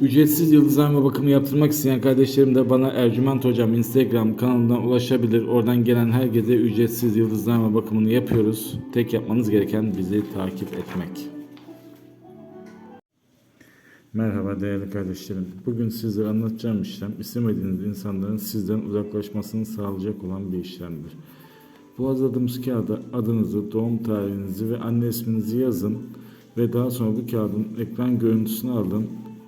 Ücretsiz yıldızlama bakımı yaptırmak isteyen kardeşlerim de bana Ercüment Hocam Instagram kanalından ulaşabilir. Oradan gelen herkese ücretsiz yıldızlama bakımını yapıyoruz. Tek yapmanız gereken bizi takip etmek. Merhaba değerli kardeşlerim. Bugün sizlere anlatacağım işlem istemediğiniz insanların sizden uzaklaşmasını sağlayacak olan bir işlemdir. Bu hazırladığımız kağıda adınızı, doğum tarihinizi ve anne isminizi yazın ve daha sonra bu kağıdın ekran görüntüsünü alın,